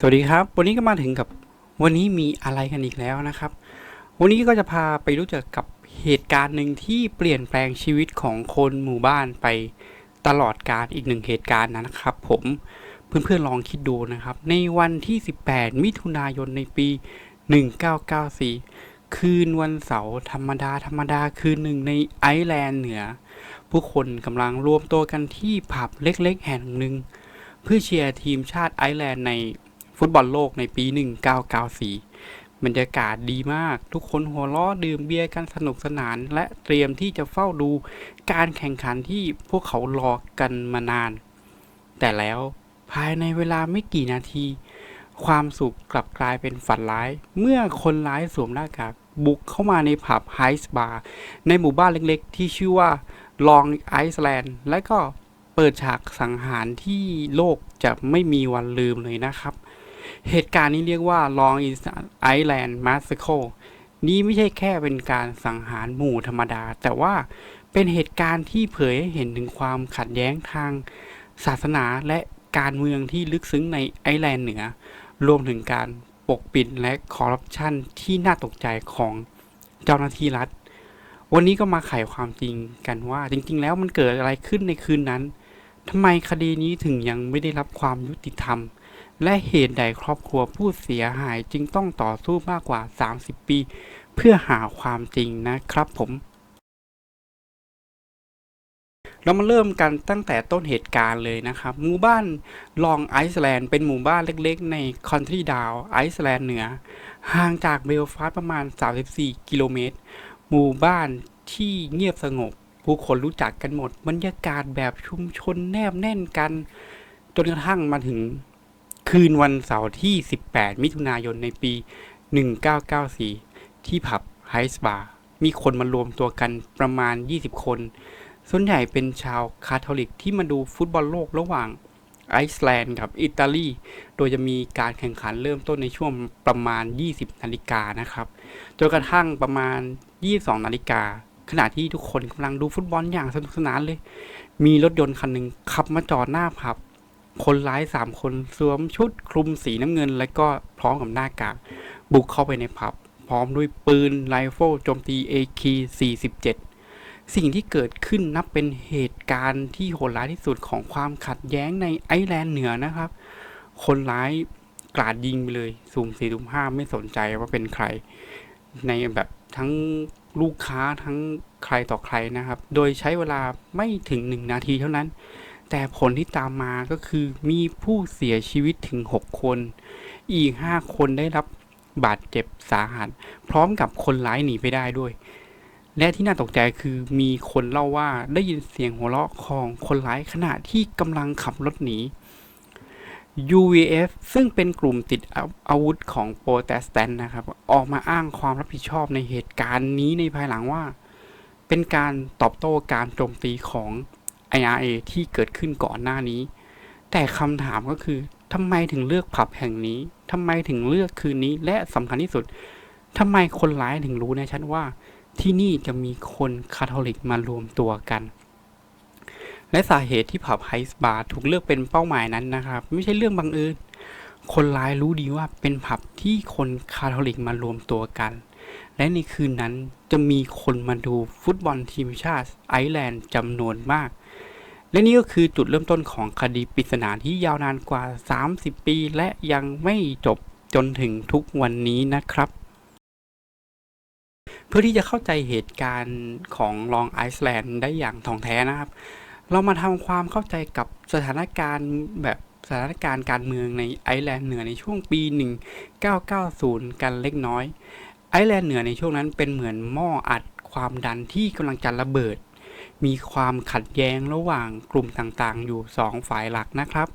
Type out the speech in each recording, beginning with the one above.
สวัสดีครับ วันนี้ก็มาถึงกับวันนี้มีอะไรกันอีกแล้วนะครับ วันนี้ก็จะพาไปรู้จักกับเหตุการณ์หนึ่งที่เปลี่ยนแปลงชีวิตของคนหมู่บ้านไปตลอดการอีกหนึ่งเหตุการณ์นะครับ ผมเพื่อนๆลองคิดดูนะครับ ในวันที่ 18 มิถุนายนในปี 1994 คืนวันเสาร์ธรรมดาธรรมดาคืนหนึ่งในไอร์แลนด์เหนือ ผู้คนกำลังรวมตัวกันที่ผับเล็กๆ แห่งหนึ่งเพื่อเชียร์ทีมชาติไอร์แลนด์ใน ฟุตบอลโลกในปี 1994 บรรยากาศดีมาก ทุกคนหัวเราะดื่มเบียร์กันสนุกสนาน และเตรียมที่จะเฝ้าดูการแข่งขันที่พวกเขารอกันมานาน แต่แล้วภายในเวลาไม่กี่นาที ความสุขกลับกลายเป็นฝันร้าย เมื่อคนร้ายสวมหน้ากากบุกเข้ามาในผับไฮส์บาร์ในหมู่บ้านเล็กๆ ที่ชื่อว่าลองไอซ์แลนด์และก็เปิดฉากสังหารที่โลกจะไม่มีวันลืมเลยนะครับ เหตุการณ์นี้เรียกว่า Long Island Massacre นี้ไม่ใช่แค่เป็นการสังหารหมู่ธรรมดา แต่ว่าเป็นเหตุการณ์ที่เผยให้เห็นถึงความขัดแย้งทางศาสนาและการเมืองที่ลึกซึ้งในไอร์แลนด์เหนือ รวมถึงการปกปิดและคอร์รัปชันที่น่าตกใจของเจ้าหน้าที่รัฐ วันนี้ก็มาไขความจริงกันว่า จริง ๆ แล้วมันเกิดอะไรขึ้นในคืนนั้นทำไมคดีนี้ถึงยังไม่ได้รับความยุติธรรม และเหตุใดครอบครัวผู้เสียหายจึงต้องต่อสู้มากกว่า 30 ปี เพื่อหาความจริงนะครับผม เรามาเริ่มกันตั้งแต่ต้นเหตุการณ์เลยนะครับ หมู่บ้านลองไอซ์แลนด์เป็นหมู่บ้านเล็กๆ ในคอนทรีดาวไอซ์แลนด์เหนือ ห่างจากเบลฟาสต์ประมาณ 34 กิโลเมตร หมู่บ้านที่เงียบสงบ ผู้คนรู้จักกันหมด บรรยากาศแบบชุมชนแนบแน่นกัน จนกระทั่งมาถึง คืนวันเสาร์ที่ 18 มิถุนายนในปี 1994 ที่ผับไฮส์บาร์มีคนมารวมตัวกันประมาณ 20 คน ส่วนใหญ่เป็นชาวคาทอลิกที่มาดูฟุตบอลโลกระหว่างไอซ์แลนด์กับอิตาลี โดยจะมีการแข่งขันเริ่มต้นในช่วงประมาณ 20 นาฬิกานะครับ จนกระทั่งประมาณ 22 นาฬิกา ขณะที่ทุกคนกำลังดูฟุตบอลอย่างสนุกสนานเลย มีรถยนต์คันหนึ่งขับมาจอดหน้าผับ คนร้ายสามคนสวมชุดคลุมสีน้ำเงิน และก็พร้อมกับหน้ากากบุกเข้าไปในผับ พร้อมด้วยปืนไรเฟิลโจมตี AK-47 สิ่งที่เกิดขึ้นนับเป็นเหตุการณ์ที่โหดร้ายที่สุดของความขัดแย้งในไอร์แลนด์เหนือนะครับ คนร้ายกราดยิงไปเลยสุ่มสี่สุ่มห้าไม่สนใจว่าเป็นใคร ในแบบทั้งลูกค้าทั้งใครต่อใครนะครับ โดยใช้เวลาไม่ถึงหนึ่งนาทีเท่านั้น แต่ผลที่ตามมาก็คือมีผู้เสียชีวิตถึง 6 คน อีก 5 คนได้รับบาดเจ็บสาหัส พร้อมกับคนร้ายหนีไปได้ด้วย และที่น่าตกใจคือมีคนเล่าว่าได้ยินเสียงหัวเราะของคนร้ายขณะที่กำลังขับรถหนี UVF ซึ่งเป็นกลุ่มติดอาวุธของโปรเตสแตนต์นะครับ ออกมาอ้างความรับผิดชอบในเหตุการณ์นี้ในภายหลังว่า เป็นการตอบโต้การโจมตีของ IRA ที่เกิดขึ้นก่อนหน้านี้ แต่คำถามก็คือทำไมถึงเลือกผับแห่งนี้ทำไมถึงเลือกคืนนี้ และสำคัญที่สุดทำไมคนร้ายถึงรู้แน่ชัดว่า ที่นี่จะมีคนคาทอลิกมารวมตัวกัน และสาเหตุที่ผับไฮส์บาร์ถูกเลือกเป็นเป้าหมายนั้นนะครับ ไม่ใช่เรื่องบังเอิญคนร้ายรู้ดีว่าเป็นผับที่คนคาทอลิกมารวมตัวกัน และในคืนนั้นจะมีคนมาดูฟุตบอลทีมชาติไอร์แลนด์จำนวนมาก และนี่ก็คือจุดเริ่มต้นของคดีปริศนาที่ยาวนานกว่า 30 ปี และยังไม่จบจนถึงทุกวันนี้นะครับ เพื่อที่จะเข้าใจเหตุการณ์ของลองไอซ์แลนด์ได้อย่างท่องแท้นะครับ เรามาทำความเข้าใจกับสถานการณ์แบบสถานการณ์การเมืองในไอร์แลนด์เหนือในช่วงปี 1990 กันเล็กน้อย ไอแลนด์เหนือในช่วงนั้นเป็นเหมือนหม้ออัดความดันที่กำลังจะระเบิด มีความขัดแย้งระหว่างกลุ่มต่างๆ อยู่ 2 ฝ่ายหลักนะครับ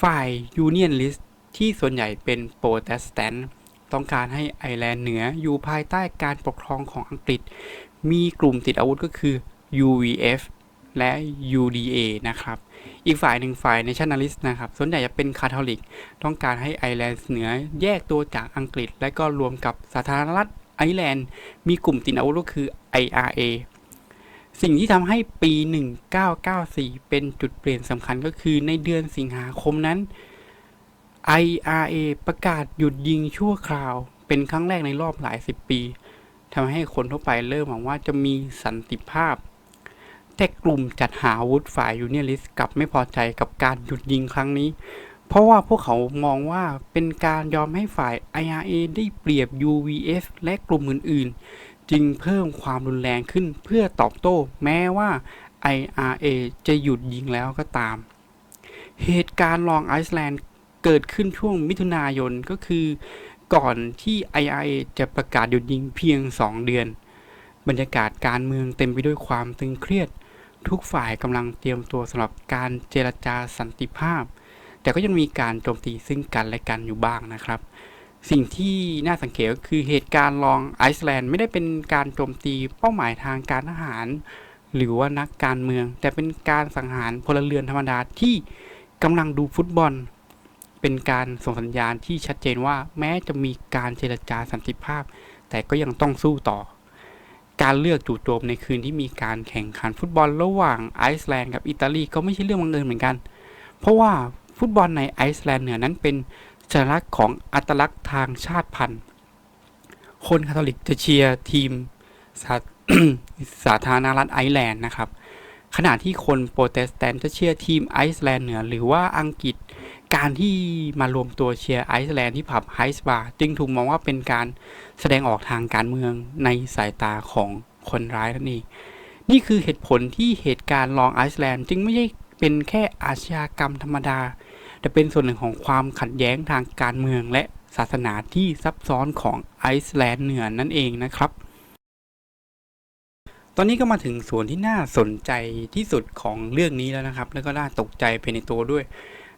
ฝ่ายยูเนียนลิสที่ส่วนใหญ่เป็นโปรเตสแตนต์ต้องการให้ไอแลนด์เหนืออยู่ภายใต้การปกครองของอังกฤษ มีกลุ่มติดอาวุธก็คือ UVF และ UDA นะครับ อีกฝ่ายหนึ่งฝ่าย Nationalist นะครับ ส่วนใหญ่จะเป็นคาทอลิก ต้องการให้ไอร์แลนด์เหนือแยกตัวจากอังกฤษ และก็รวมกับสาธารณรัฐไอร์แลนด์ มีกลุ่มติดอาวุธก็คือ IRA สิ่งที่ทำให้ปี 1994 เป็นจุดเปลี่ยนสำคัญก็คือในเดือนสิงหาคมนั้น IRA ประกาศหยุดยิงชั่วคราว เป็นครั้งแรกในรอบหลายสิบปีทำให้คนทั่วไปเริ่มหวังว่าจะมีสันติภาพ แต่กลุ่มจัดหาอาวุธฝ่ายยูเนียลิสกลับไม่พอใจกับการหยุดยิงครั้งนี้ เพราะว่าพวกเขามองว่าเป็นการยอมให้ฝ่าย IRA ได้เปรียบ UVF และกลุ่มอื่นๆ จึงเพิ่มความรุนแรงขึ้นเพื่อตอบโต้ แม้ว่า IRA จะหยุดยิงแล้วก็ตาม เหตุการณ์ลองไอซ์แลนด์เกิดขึ้นช่วงมิถุนายนก็คือก่อนที่ IRA จะประกาศหยุดยิงเพียง 2 เดือน บรรยากาศการเมืองเต็มไปด้วยความตึงเครียด ทุกฝ่ายกำลังเตรียมตัวสำหรับการเจรจาสันติภาพ แต่ก็ยังมีการโจมตีซึ่งกันและกันอยู่บ้างนะครับ สิ่งที่น่าสังเกตก็คือเหตุการณ์ลองไอซ์แลนด์ไม่ได้เป็นการโจมตีเป้าหมายทางการทหาร หรือว่านักการเมือง แต่เป็นการสังหารพลเรือนธรรมดาที่กำลังดูฟุตบอล เป็นการส่งสัญญาณที่ชัดเจนว่าแม้จะมีการเจรจาสันติภาพ แต่ก็ยังต้องสู้ต่อ การเลือกจู่โจมในคืนที่มีการแข่งขันฟุตบอลระหว่างไอซ์แลนด์กับอิตาลีก็ไม่ใช่เรื่องบังเอิญเหมือนกัน เพราะว่าฟุตบอลในไอซ์แลนด์เหนือนั้นเป็นสัญลักษณ์ของอัตลักษณ์ทางชาติพันธุ์ คนคาทอลิกจะเชียร์ทีมสาสาธารณรัฐไอร์แลนด์นะครับ ขณะที่คนโปรเตสแตนต์จะเชียร์ทีมไอซ์แลนด์เหนือหรือว่าอังกฤษ การที่มารวมตัวเชียร์ไอซ์แลนด์ที่ผับไฮส์บาร์จึงถูกมองว่าเป็นการแสดงออกทางการเมืองในสายตาของคนร้ายนั่นเองนี่คือเหตุผลที่เหตุการณ์ลองไอซ์แลนด์จึงไม่ใช่เป็นแค่อาชญากรรมธรรมดา แต่เป็นส่วนหนึ่งของความขัดแย้งทางการเมืองและศาสนาที่ซับซ้อนของไอซ์แลนด์เหนือนั่นเองนะครับ ตอนนี้ก็มาถึงส่วนที่น่าสนใจที่สุดของเรื่องนี้แล้วนะครับ แล้วก็น่าตกใจไปในตัวด้วย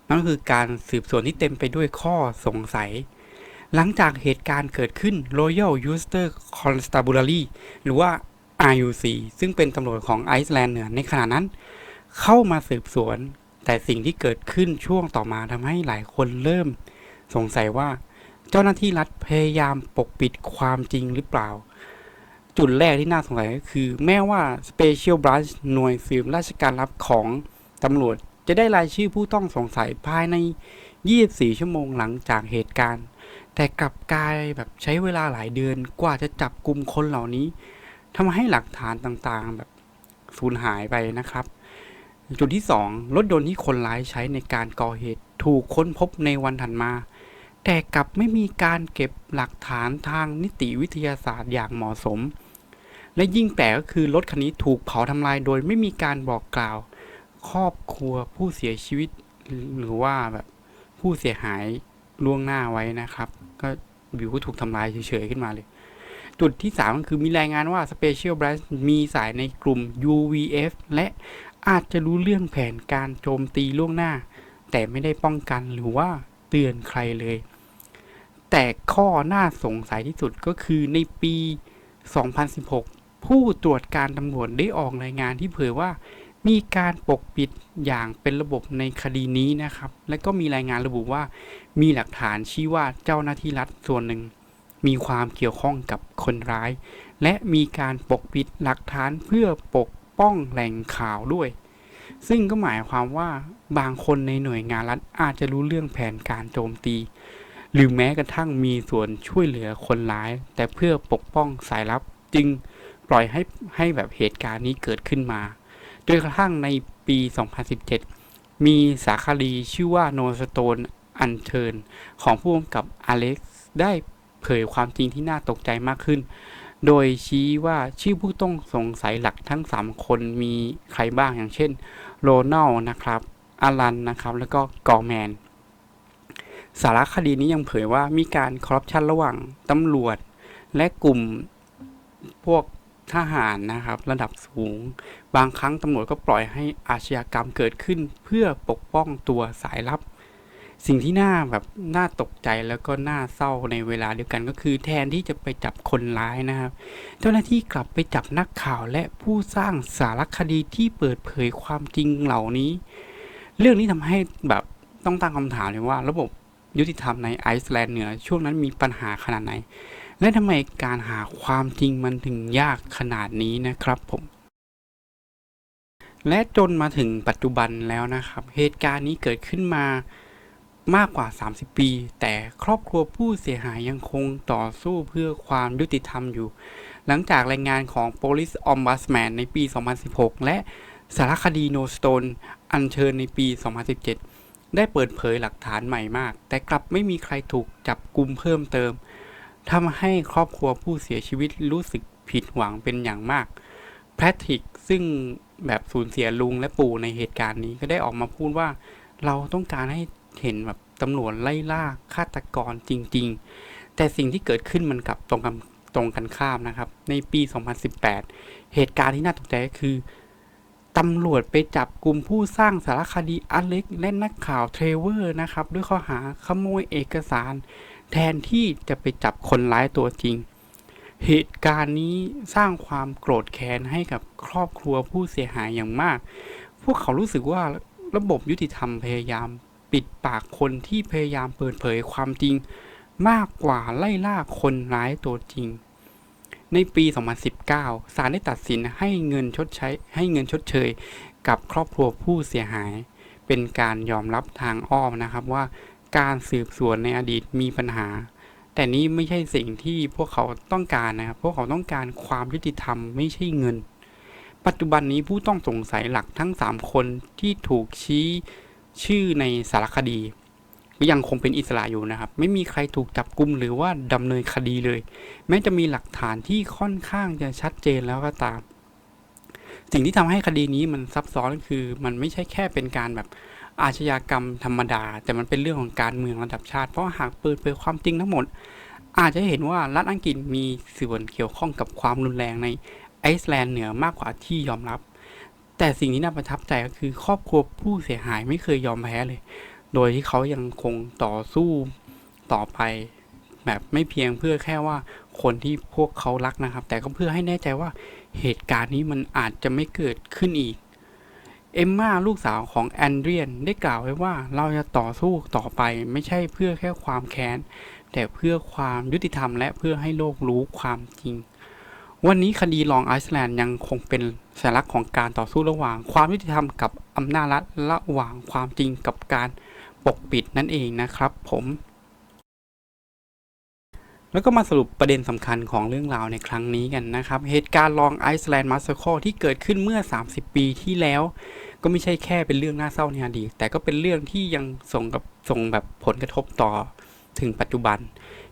นั่นก็คือการสืบสวนที่เต็มไปด้วยข้อสงสัย หลังจากเหตุการณ์เกิดขึ้น Royal Ulster Constabulary หรือว่า RUC ซึ่งเป็นตำรวจของไอซ์แลนด์เหนือในขณะนั้น เข้ามาสืบสวน แต่สิ่งที่เกิดขึ้นช่วงต่อมาทำให้หลายคนเริ่ม สงสัยว่า เจ้าหน้าที่รัฐพยายามปกปิดความจริงหรือเปล่า จุดแรกที่น่าสงสัยก็คือ แม้ว่า Special Branch หน่วยสืบราชการลับของตำรวจ จะได้รายชื่อผู้ต้องสงสัยภายใน 24 ชั่วโมงหลังจากเหตุการณ์ แต่กลับกลายแบบใช้เวลาหลายเดือนกว่าจะจับกลุ่มคนเหล่านี้ทำให้หลักฐานต่างๆ แบบสูญหายไปนะครับ จุดที่ 2 รถยนต์ที่คนร้ายใช้ในการก่อเหตุถูกค้นพบในวันถัดมา แต่กลับไม่มีการเก็บหลักฐานทางนิติวิทยาศาสตร์อย่างเหมาะสม และยิ่งแปลกก็คือรถคันนี้ถูกเผาทำลายโดยไม่มีการบอกกล่าว ครอบครัวผู้เสียชีวิตหรือว่าแบบผู้เสียหายล่วงหน้าไว้นะครับ ก็วิวก็ถูกทำลายเฉยๆขึ้นมาเลย จุดที่ 3 ก็คือมีรายงานว่า Special Branch มีสายในกลุ่ม UVF และอาจจะรู้เรื่องแผนการโจมตีล่วงหน้า แต่ไม่ได้ป้องกันหรือว่าเตือนใครเลย แต่ข้อน่าสงสัยที่สุดก็คือในปี 2016 ผู้ตรวจการตำรวจได้ออกรายงานที่เผยว่า มีการปกปิดอย่างเป็นระบบในคดีนี้นะครับ และก็มีรายงานระบุว่า มีหลักฐานชี้ว่าเจ้าหน้าที่รัฐส่วนหนึ่ง มีความเกี่ยวข้องกับคนร้าย และมีการปกปิดหลักฐานเพื่อปกป้องแหล่งข่าวด้วย ซึ่งก็หมายความว่าบางคนในหน่วยงานรัฐอาจจะรู้เรื่องแผนการโจมตี หรือแม้กระทั่งมีส่วนช่วยเหลือคนร้าย แต่เพื่อปกป้องสายลับจึงปล่อยให้ให้แบบเหตุการณ์นี้เกิดขึ้นมา จนกระทั่งในปี 2017 มีสารคดีชื่อว่า No Stone Unturned ของผู้กำกับอเล็กซ์ได้เผยความจริงที่น่าตกใจมากขึ้น โดยชี้ว่าชื่อผู้ต้องสงสัยหลักทั้ง 3 คนมีใครบ้างอย่างเช่น โรนัลนะครับอารันนะครับ แล้วก็กอร์แมน สารคดีนี้ยังเผยว่ามีการคอร์รัปชันระหว่างตำรวจ และกลุ่มพวก ทหารนะครับ ระดับสูง บางครั้งตำรวจก็ปล่อยให้อาชญากรรมเกิดขึ้น เพื่อปกป้องตัวสายลับ สิ่งที่น่าแบบน่าตกใจแล้วก็น่าเศร้าในเวลาเดียวกันก็คือแทนที่จะไปจับคนร้ายนะครับ เจ้าหน้าที่กลับไปจับนักข่าวและผู้สร้างสารคดีที่เปิดเผยความจริงเหล่านี้ เรื่องนี้ทำให้แบบต้องตั้งคำถามเลยว่า ระบบยุติธรรมในไอซ์แลนด์เหนือช่วงนั้นมีปัญหาขนาดไหน และทำไมการหาความจริงมันถึงยากขนาดนี้นะครับผม และจนมาถึงปัจจุบันแล้วนะครับ เหตุการณ์นี้เกิดขึ้นมามากกว่า 30 ปี แต่ครอบครัวผู้เสียหายยังคงต่อสู้เพื่อความยุติธรรมอยู่ หลังจากรายงานของ Police Ombudsman ในปี 2016 และสารคดี No Stone อัญเชิญในปี 2017 ได้เปิดเผยหลักฐานใหม่มาก แต่กลับไม่มีใครถูกจับกลุมเพิ่มเติม ทำให้ครอบครัวผู้เสียชีวิตรู้สึกผิดหวังเป็นอย่างมากแพทริกซึ่งแบบสูญเสียลุงและปู่ในเหตุการณ์นี้ก็ได้ออกมาพูดว่า เราต้องการให้เห็นแบบตำรวจไล่ล่าฆาตกรจริง ๆ แต่สิ่งที่เกิดขึ้นมันกลับตรงกันตรงกันข้ามนะครับ ในปี 2018 เหตุการณ์ที่น่าตกใจก็คือตำรวจไปจับกลุ่มผู้สร้างสารคดีอเล็กและนักข่าวเทรเวอร์นะครับ ด้วยข้อหาขโมยเอกสาร แทนที่จะไปจับคนร้ายตัวจริง เหตุการณ์นี้สร้างความโกรธแค้นให้กับครอบครัวผู้เสียหายอย่างมาก พวกเขารู้สึกว่าระบบยุติธรรมพยายามปิดปากคนที่พยายามเปิดเผยความจริง มากกว่าไล่ล่าคนร้ายตัวจริง ในปี 2019 ศาลได้ตัดสินให้เงินชดใช้ให้เงินชดเชย กับครอบครัวผู้เสียหาย เป็นการยอมรับทางอ้อมนะครับว่า การสืบสวนในอดีตมีปัญหา แต่นี้ไม่ใช่สิ่งที่พวกเขาต้องการนะครับ พวกเขาต้องการความยุติธรรมไม่ใช่เงิน ปัจจุบันนี้ผู้ต้องสงสัยหลักทั้ง 3 คนที่ถูกชี้ชื่อในสารคดีก็ยังคงเป็นอิสระอยู่นะครับ ไม่มีใครถูกจับกุมหรือว่าดำเนินคดีเลย แม้จะมีหลักฐานที่ค่อนข้างจะชัดเจนแล้วก็ตาม สิ่งที่ทำให้คดีนี้มันซับซ้อนคือมันไม่ใช่แค่เป็นการแบบ อาชญากรรมธรรมดา แต่มันเป็นเรื่องของการเมืองระดับชาติ เพราะหากเปิดเผยความจริงทั้งหมด อาจจะเห็นว่ารัฐอังกฤษมีส่วนเกี่ยวข้องกับความรุนแรงในไอซ์แลนด์เหนือมากกว่าที่ยอมรับ แต่สิ่งที่น่าประทับใจก็คือครอบครัวผู้เสียหายไม่เคยยอมแพ้เลย โดยที่เขายังคงต่อสู้ต่อไปแบบไม่เพียงเพื่อแค่ว่าคนที่พวกเขารักนะครับ แต่ก็เพื่อให้แน่ใจว่าเหตุการณ์นี้มันอาจจะไม่เกิดขึ้นอีก เอมมาลูกสาวของแอนเดรียนได้กล่าวไว้ว่าเราจะต่อสู้ต่อไปไม่ใช่เพื่อแค่ความแค้น แต่เพื่อความยุติธรรมและเพื่อให้โลกรู้ความจริง วันนี้คดีลองไอซ์แลนด์ยังคงเป็นสัญลักษณ์ของการต่อสู้ระหว่าง ความยุติธรรมกับอำนาจรัฐระหว่างความจริงกับการปกปิดนั่นเองนะครับผม แล้วก็มาสรุปประเด็นสำคัญของเรื่องราวในครั้งนี้กันนะครับ เหตุการณ์ลองไอซ์แลนด์มาสเ c อร์ที่เกิดขึ้นเมื่อ 30 ปีที่แล้ว ก็ไม่ใช่แค่เป็นเรื่องน่าเศร้าในอดีตแต่ก็เป็นเรื่องที่ยังส่งกับส่งแบบผลกระทบต่อถึงปัจจุบัน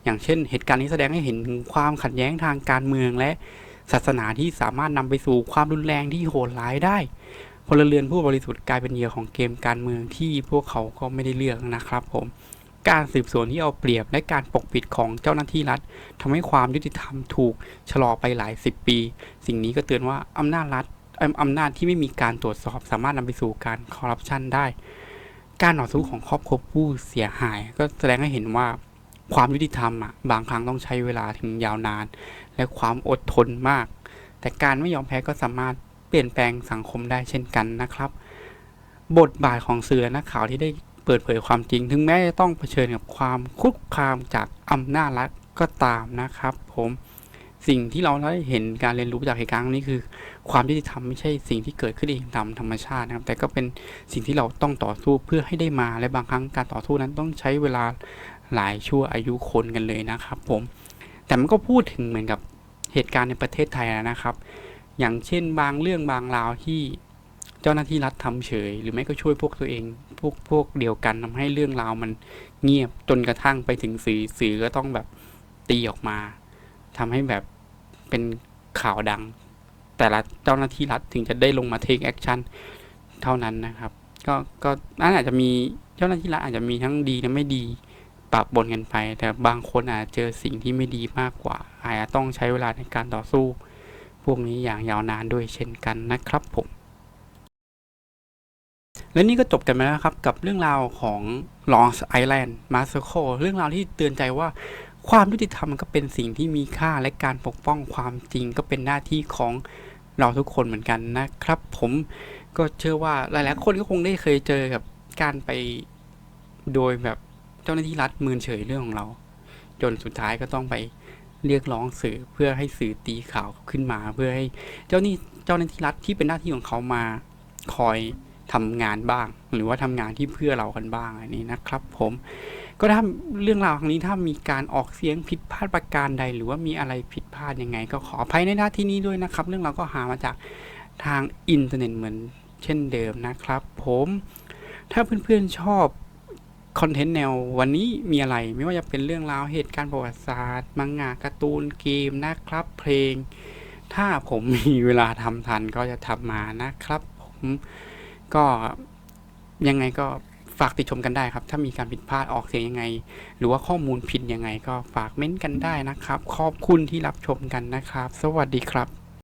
อย่างเช่น เหตุการณ์นี้แสดงให้เห็นความขัดแย้งทางการเมืองและศาสนาที่สามารถนำไปสู่ความรุนแรงที่โหดร้ายได้พลเรือนผู้บริสุทธิ์กลายเป็นเหยื่อของเกมการเมืองที่พวกเขาก็ไม่ได้เลือกนะครับผม การสืบสวนที่เอาเปรียบและการปกปิดของเจ้าหน้าที่รัฐทำให้ความยุติธรรมถูกชะลอไปหลายสิบปี สิ่งนี้ก็เตือนว่าอำนาจรัฐอำนาจที่ไม่มีการตรวจสอบสามารถนำไปสู่การคอร์รัปชันได้ การต่อสู้ของครอบครัวผู้เสียหาย ก็แสดงให้เห็นว่าความยุติธรรมอะบางครั้งต้องใช้เวลาถึงยาวนาน และความอดทนมาก แต่การไม่ยอมแพ้ก็สามารถเปลี่ยนแปลงสังคมได้เช่นกันนะครับ บทบาทของสื่อและนักข่าวที่ได้ เปิดเผยความจริง ถึงแม้จะต้องเผชิญกับความคุกคามจากอำนาจรัฐก็ตามนะครับ ผมสิ่งที่เราได้เห็นการเรียนรู้จากเหตุการณ์นี้คือ ความยุติธรรมไม่ใช่สิ่งที่เกิดขึ้นเองตามธรรมชาตินะครับ แต่ก็เป็นสิ่งที่เราต้องต่อสู้เพื่อให้ได้มาและบางครั้งการต่อสู้นั้นต้องใช้เวลาหลายชั่วอายุคนกันเลยนะครับ ผม แต่มันก็พูดถึงเหมือนกับเหตุการณ์ในประเทศไทยนะครับ อย่างเช่นบางเรื่องบางราวที่ เจ้าหน้าที่รัฐทำเฉย หรือไม่ก็ช่วยพวกตัวเอง พวกพวกเดียวกันทำให้เรื่องราวมันเงียบจนกระทั่งไปถึงสื่อสื่อก็ต้องแบบตีออกมาทำให้แบบเป็นข่าวดัง แต่ละเจ้าหน้าที่รัฐถึงจะได้ลงมา take action เท่านั้นนะครับ ก็ก็นั่นอาจจะมีเจ้าหน้าที่รัฐอาจจะมีทั้งดีและไม่ดีปะปนกันไป แต่บางคนอาจจะเจอสิ่งที่ไม่ดีมากกว่า อาจจะต้องใช้เวลาในการต่อสู้ พวกนี้อย่างยาวนานด้วยเช่นกันนะครับผม และนี่ก็จบกันไปแล้วครับกับเรื่องราวของ Long Island m a s s a เรื่องราวที่เตือนใจว่าความยุติธรรมมันก็เป็นสิ่งที่มีค่าและการปกป้องความจริงก็เป็นหน้าที่ของเราทุกคนเหมือนกันนะครับ ผมก็เชื่อว่าหลายๆคนก็คงได้เคยเจอกับการไปโดยแบบเจ้าหน้าที่รัฐมืนเฉยเรื่องของเรา จนสุดท้ายก็ต้องไปเรียกร้องสื่อเพื่อให้สื่อตีข่าวขึ้นมา เพื่อให้เจ้าหนี้เจ้าหน้าที่รัฐที่เป็นหน้าที่ของเขามาคอย ทำงานบ้าง หรือว่าทำงานที่เพื่อเรากันบ้างอันนี้นะครับผมก็ถ้าเรื่องราวครั้งนี้ถ้ามีการออกเสียงผิดพลาดประการใด หรือว่ามีอะไรผิดพลาดยังไง ก็ขออภัยในหน้าที่นี้ด้วยนะครับ เรื่องเราวก็หามาจากทางอินเทอร์เน็ตเหมือนเช่นเดิมนะครับ ผมถ้าเพื่อนๆชอบคอนเทนต์แนววันนี้มีอะไรไม่ว่าจะเป็นเรื่องราวเหตุการณ์ประวัติศาสตร์ มังงะการ์ตูนเกมนะครับ เพลง ถ้าผมมีเวลาทำทันก็จะทำมานะครับ ผม ก็ยังไงก็ฝากติดชมกันได้ครับ ถ้ามีการผิดพลาดออกเสียงยังไง หรือว่าข้อมูลผิดยังไง ก็ฝากเม้นต์กันได้นะครับ ขอบคุณที่รับชมกันนะครับ สวัสดีครับ